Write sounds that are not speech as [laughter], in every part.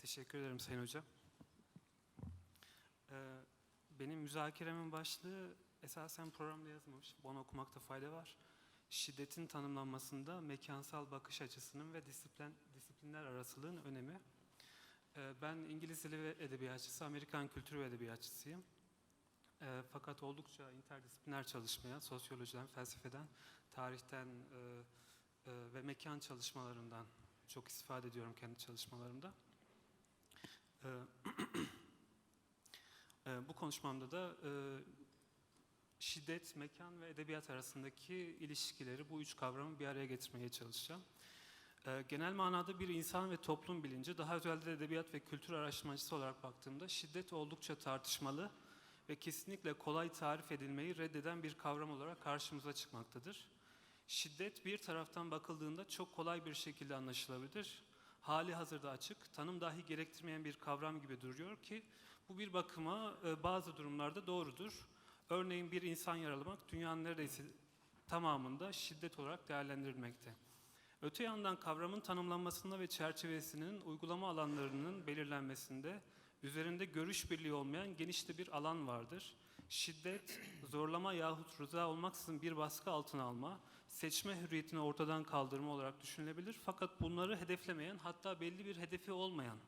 Teşekkür ederim Sayın Hocam. Ee, benim müzakeremin başlığı esasen programda yazılmamış. Bunu okumakta fayda var. Şiddetin tanımlanmasında mekansal bakış açısının ve disiplin, disiplinler arasılığın önemi. Ee, ben İngiliz dili ve edebiyatçısı, Amerikan kültürü ve edebiyatçısıyım. Ee, fakat oldukça interdisipliner çalışmaya, sosyolojiden, felsefeden, tarihten e, e, ve mekan çalışmalarından çok istifade ediyorum kendi çalışmalarımda. Ee, [clears throat] e, bu konuşmamda da e, şiddet, mekan ve edebiyat arasındaki ilişkileri, bu üç kavramı bir araya getirmeye çalışacağım. Ee, Genel manada bir insan ve toplum bilinci, daha özelde edebiyat ve kültür araştırmacısı olarak baktığımda şiddet oldukça tartışmalı ve kesinlikle kolay tarif edilmeyi reddeden bir kavram olarak karşımıza çıkmaktadır. Şiddet bir taraftan bakıldığında çok kolay bir şekilde anlaşılabilir. Hali hazırda açık, tanım dahi gerektirmeyen bir kavram gibi duruyor ki bu bir bakıma e, bazı durumlarda doğrudur. Örneğin bir insan yaralamak dünyanın neredeyse tamamında şiddet olarak değerlendirilmekte. Öte yandan kavramın tanımlanmasında ve çerçevesinin uygulama alanlarının belirlenmesinde üzerinde görüş birliği olmayan geniş de bir alan vardır. Şiddet, zorlama yahut rıza olmaksızın bir baskı altına alma, seçme hürriyetini ortadan kaldırma olarak düşünülebilir. Fakat bunları hedeflemeyen hatta belli bir hedefi olmayan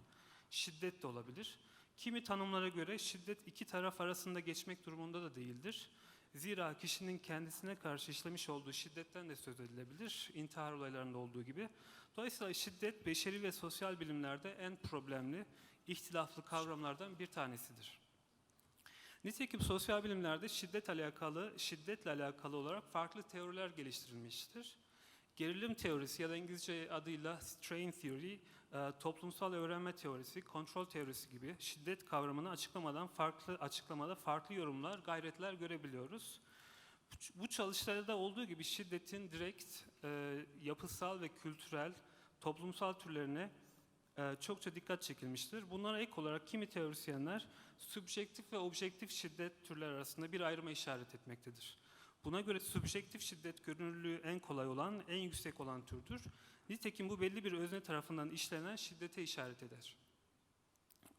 şiddet de olabilir. Kimi tanımlara göre şiddet iki taraf arasında geçmek durumunda da değildir. Zira kişinin kendisine karşı işlemiş olduğu şiddetten de söz edilebilir, intihar olaylarında olduğu gibi. Dolayısıyla şiddet beşeri ve sosyal bilimlerde en problemli, ihtilaflı kavramlardan bir tanesidir. Nitekim sosyal bilimlerde şiddet alakalı, şiddetle alakalı olarak farklı teoriler geliştirilmiştir. Gerilim teorisi ya da İngilizce adıyla strain theory, e, toplumsal öğrenme teorisi, kontrol teorisi gibi şiddet kavramını açıklamadan farklı açıklamada farklı yorumlar, gayretler görebiliyoruz. Bu çalışmalarda olduğu gibi şiddetin direkt e, yapısal ve kültürel, toplumsal türlerine çokça dikkat çekilmiştir. Bunlara ek olarak kimi teorisyenler subjektif ve objektif şiddet türleri arasında bir ayrıma işaret etmektedir. Buna göre subjektif şiddet görünürlüğü en kolay olan, en yüksek olan türdür. Nitekim bu belli bir özne tarafından işlenen şiddete işaret eder.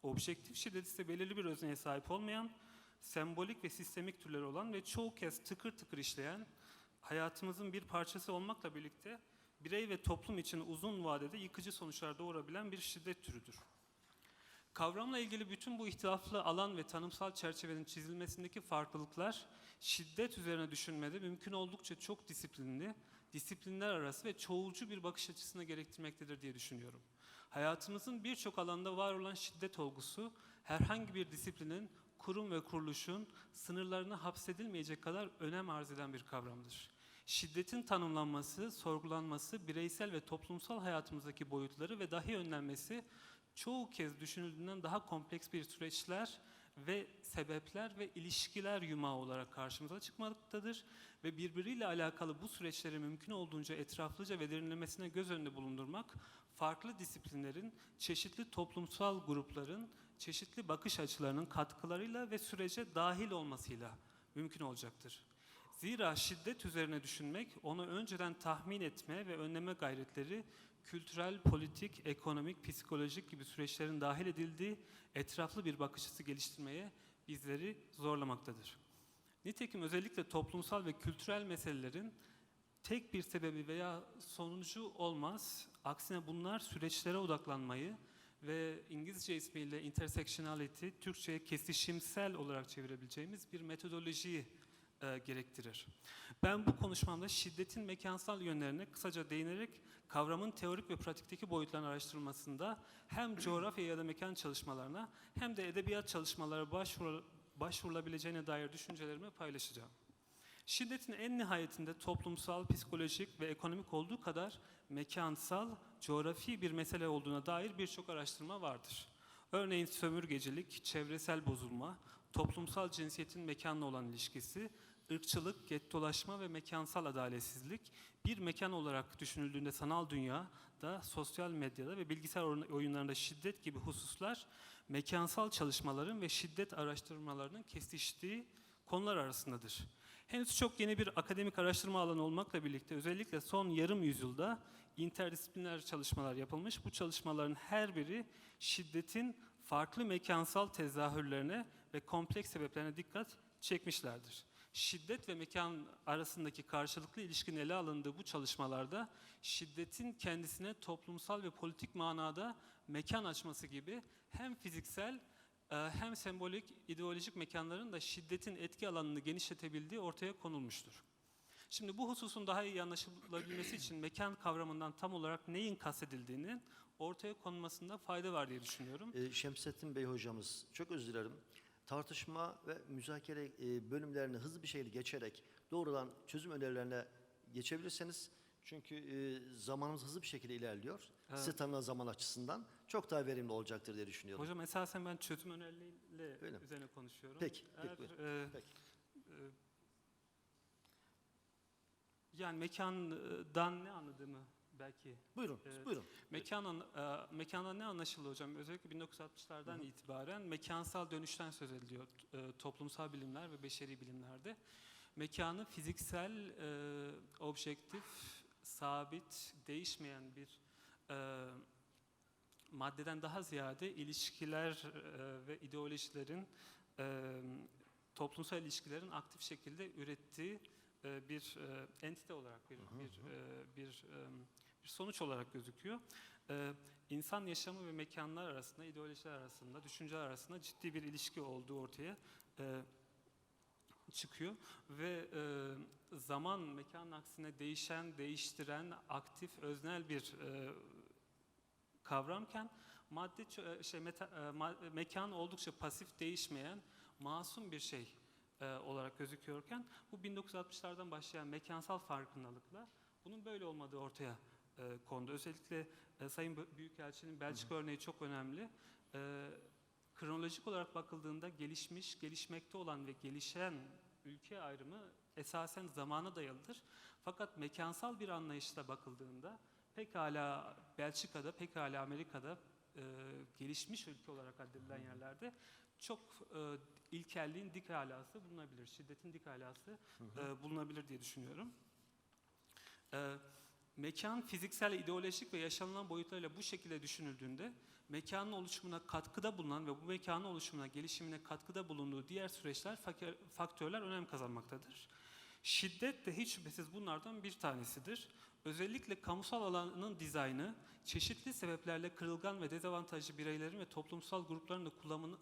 Objektif şiddet ise belirli bir özneye sahip olmayan, sembolik ve sistemik türleri olan ve çoğu kez tıkır tıkır işleyen, hayatımızın bir parçası olmakla birlikte birey ve toplum için uzun vadede yıkıcı sonuçlar doğurabilen bir şiddet türüdür. Kavramla ilgili bütün bu ihtilaflı alan ve tanımsal çerçevenin çizilmesindeki farklılıklar şiddet üzerine düşünmede mümkün oldukça çok disiplinli, disiplinler arası ve çoğulcu bir bakış açısını gerektirmektedir diye düşünüyorum. Hayatımızın birçok alanda var olan şiddet olgusu herhangi bir disiplinin, kurum ve kuruluşun sınırlarına hapsedilmeyecek kadar önem arz eden bir kavramdır. Şiddetin tanımlanması, sorgulanması, bireysel ve toplumsal hayatımızdaki boyutları ve dahi önlenmesi çoğu kez düşünüldüğünden daha kompleks bir süreçler ve sebepler ve ilişkiler yumağı olarak karşımıza çıkmaktadır ve birbiriyle alakalı bu süreçleri mümkün olduğunca etraflıca ve derinlemesine göz önünde bulundurmak farklı disiplinlerin, çeşitli toplumsal grupların, çeşitli bakış açılarının katkılarıyla ve sürece dahil olmasıyla mümkün olacaktır. Zira şiddet üzerine düşünmek, onu önceden tahmin etme ve önleme gayretleri kültürel, politik, ekonomik, psikolojik gibi süreçlerin dahil edildiği etraflı bir bakış açısı geliştirmeye bizleri zorlamaktadır. Nitekim özellikle toplumsal ve kültürel meselelerin tek bir sebebi veya sonucu olmaz. Aksine bunlar süreçlere odaklanmayı ve İngilizce ismiyle intersectionality, Türkçe'ye kesişimsel olarak çevirebileceğimiz bir metodolojiyi e, gerektirir. Ben bu konuşmamda şiddetin mekansal yönlerine kısaca değinerek kavramın teorik ve pratikteki boyutlarının araştırılmasında hem coğrafya ya da mekan çalışmalarına hem de edebiyat çalışmalara başvur, başvurulabileceğine dair düşüncelerimi paylaşacağım. Şiddetin en nihayetinde toplumsal, psikolojik ve ekonomik olduğu kadar mekansal, coğrafi bir mesele olduğuna dair birçok araştırma vardır. Örneğin sömürgecilik, çevresel bozulma, toplumsal cinsiyetin mekanla olan ilişkisi, ırkçılık, gettolaşma ve mekansal adaletsizlik bir mekan olarak düşünüldüğünde sanal dünyada, sosyal medyada ve bilgisayar oyunlarında şiddet gibi hususlar mekansal çalışmaların ve şiddet araştırmalarının kesiştiği konular arasındadır. Henüz çok yeni bir akademik araştırma alanı olmakla birlikte özellikle son yarım yüzyılda interdisipliner çalışmalar yapılmış. Bu çalışmaların her biri şiddetin farklı mekansal tezahürlerine ve kompleks sebeplerine dikkat çekmişlerdir. Şiddet ve mekan arasındaki karşılıklı ilişkin ele alındığı bu çalışmalarda şiddetin kendisine toplumsal ve politik manada mekan açması gibi hem fiziksel e, hem sembolik ideolojik mekanların da şiddetin etki alanını genişletebildiği ortaya konulmuştur. Şimdi bu hususun daha iyi anlaşılabilmesi için mekan kavramından tam olarak neyin kastedildiğinin ortaya konulmasında fayda var diye düşünüyorum. Ee, Şemsettin Bey hocamız, çok özür dilerim. Tartışma ve müzakere e, bölümlerini hızlı bir şekilde geçerek doğrudan çözüm önerilerine geçebilirseniz çünkü e, zamanımız hızlı bir şekilde ilerliyor. Evet. Size tanınan zaman açısından çok daha verimli olacaktır diye düşünüyorum. Hocam esasen ben çözüm önerileriyle Öyle mi? üzerine konuşuyorum. Peki, peki, Eğer, buyurun. e, Peki. e, yani mekandan ne anladığımı belki Buyurun, Evet. buyurun. Mekanın, e, mekandan ne anlaşıldı hocam? Özellikle 1960'lardan itibaren mekansal dönüşten söz ediliyor e, toplumsal bilimler ve beşeri bilimlerde. Mekanı fiziksel, e, objektif, sabit, değişmeyen bir e, maddeden daha ziyade ilişkiler e, ve ideolojilerin, e, toplumsal ilişkilerin aktif şekilde ürettiği e, bir e, entite olarak, bir, bir, e, bir, e, bir sonuç olarak gözüküyor. Ee, insan yaşamı ve mekanlar arasında, ideolojiler arasında, düşünceler arasında ciddi bir ilişki olduğu ortaya e, çıkıyor ve e, zaman mekan aksine değişen, değiştiren, aktif, öznel bir e, kavramken madde çö- şey meta, e, mekan oldukça pasif, değişmeyen, masum bir şey e, olarak gözüküyorken bu 1960'lardan başlayan mekansal farkındalıkla bunun böyle olmadığı ortaya e, kondu. Özellikle e, Sayın Bü- Büyükelçinin Belçika örneği çok önemli. E, kronolojik olarak bakıldığında gelişmiş, gelişmekte olan ve gelişen ülke ayrımı esasen zamana dayalıdır. Fakat mekansal bir anlayışla bakıldığında pekala Belçika'da, pekala Amerika'da e, gelişmiş ülke olarak addedilen yerlerde çok e, ilkelliğin dik alası bulunabilir, şiddetin dik alası e, bulunabilir diye düşünüyorum. E, mekan fiziksel, ideolojik ve yaşanılan boyutlarıyla bu şekilde düşünüldüğünde mekanın oluşumuna katkıda bulunan ve bu mekanın oluşumuna, gelişimine katkıda bulunduğu diğer süreçler, faktörler önem kazanmaktadır. Şiddet de hiç şüphesiz bunlardan bir tanesidir. Özellikle kamusal alanın dizaynı, çeşitli sebeplerle kırılgan ve dezavantajlı bireylerin ve toplumsal grupların da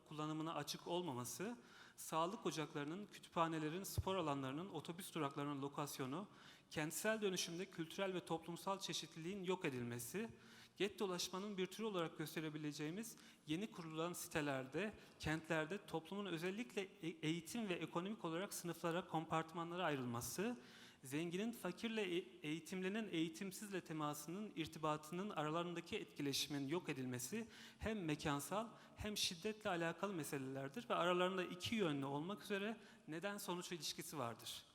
kullanımına açık olmaması, sağlık ocaklarının, kütüphanelerin, spor alanlarının, otobüs duraklarının lokasyonu, kentsel dönüşümde kültürel ve toplumsal çeşitliliğin yok edilmesi, gettolaşmanın bir türü olarak gösterebileceğimiz yeni kurulan sitelerde, kentlerde toplumun özellikle e- eğitim ve ekonomik olarak sınıflara, kompartmanlara ayrılması, zenginin fakirle e- eğitimlinin eğitimsizle temasının, irtibatının aralarındaki etkileşimin yok edilmesi hem mekansal hem şiddetle alakalı meselelerdir ve aralarında iki yönlü olmak üzere neden sonuç ilişkisi vardır.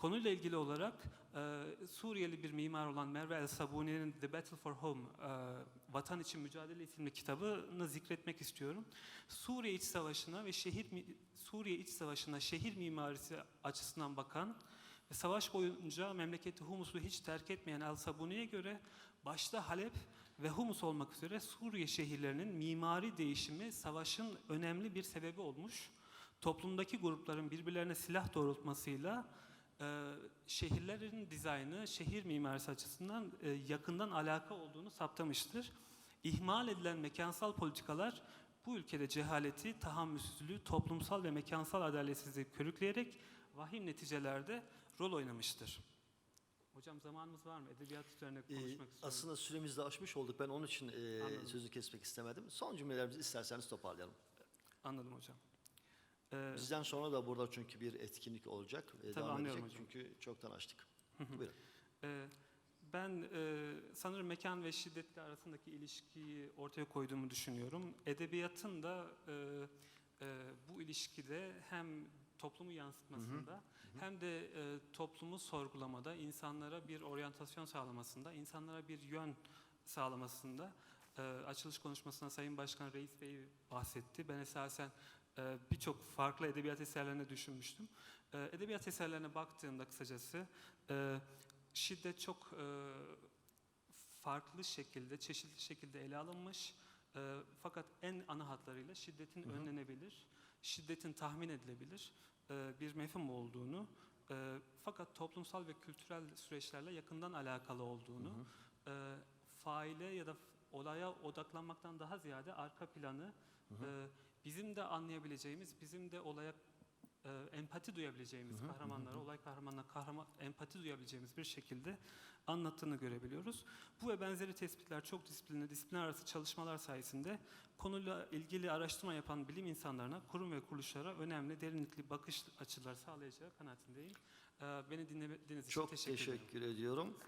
Konuyla ilgili olarak e, Suriyeli bir mimar olan Merve El Sabuni'nin The Battle for Home, e, Vatan için Mücadele isimli kitabını zikretmek istiyorum. Suriye İç Savaşı'na ve şehir Suriye İç Savaşı'na şehir mimarisi açısından bakan ve savaş boyunca memleketi Humus'u hiç terk etmeyen El Sabuni'ye göre başta Halep ve Humus olmak üzere Suriye şehirlerinin mimari değişimi savaşın önemli bir sebebi olmuş. Toplumdaki grupların birbirlerine silah doğrultmasıyla e, şehirlerin dizaynı, şehir mimarisi açısından e, yakından alaka olduğunu saptamıştır. İhmal edilen mekansal politikalar bu ülkede cehaleti, tahammülsüzlüğü, toplumsal ve mekansal adaletsizliği körükleyerek vahim neticelerde rol oynamıştır. Hocam zamanımız var mı? Edebiyat üzerine Ee, konuşmak istiyorum. aslında süremizi de aşmış olduk. Ben onun için e, Anladım. sözü kesmek istemedim. Son cümlelerimizi isterseniz toparlayalım. Anladım hocam. Ee, Bizden sonra da burada çünkü bir etkinlik olacak. e, devam anlıyorum edecek. hocam. Çünkü çoktan açtık. Buyurun. Ee, Ben e, sanırım mekan ve şiddetle arasındaki ilişkiyi ortaya koyduğumu düşünüyorum. Edebiyatın da e, e, bu ilişkide hem toplumu yansıtmasında hem de e, toplumu sorgulamada, insanlara bir oryantasyon sağlamasında, insanlara bir yön sağlamasında e, açılış konuşmasında Sayın Başkan Reis Bey bahsetti. Ben esasen birçok farklı edebiyat eserlerine düşünmüştüm. E, edebiyat eserlerine baktığımda kısacası e, şiddet çok e, farklı şekilde, çeşitli şekilde ele alınmış. E, fakat en ana hatlarıyla şiddetin Hı hı. önlenebilir, şiddetin tahmin edilebilir bir mefhum olduğunu, fakat toplumsal ve kültürel süreçlerle yakından alakalı olduğunu, Hı hı. faile ya da olaya odaklanmaktan daha ziyade arka planı Hı hı. Bizim de anlayabileceğimiz, bizim de olaya e, empati duyabileceğimiz kahramanlara, olay kahramanına kahraman, empati duyabileceğimiz bir şekilde anlattığını görebiliyoruz. Bu ve benzeri tespitler çok disiplinli, disiplin arası çalışmalar sayesinde konuyla ilgili araştırma yapan bilim insanlarına, kurum ve kuruluşlara önemli derinlikli bakış açılar sağlayacağı kanaatindeyim. E, beni dinlediğiniz için Çok teşekkür teşekkür ediyorum.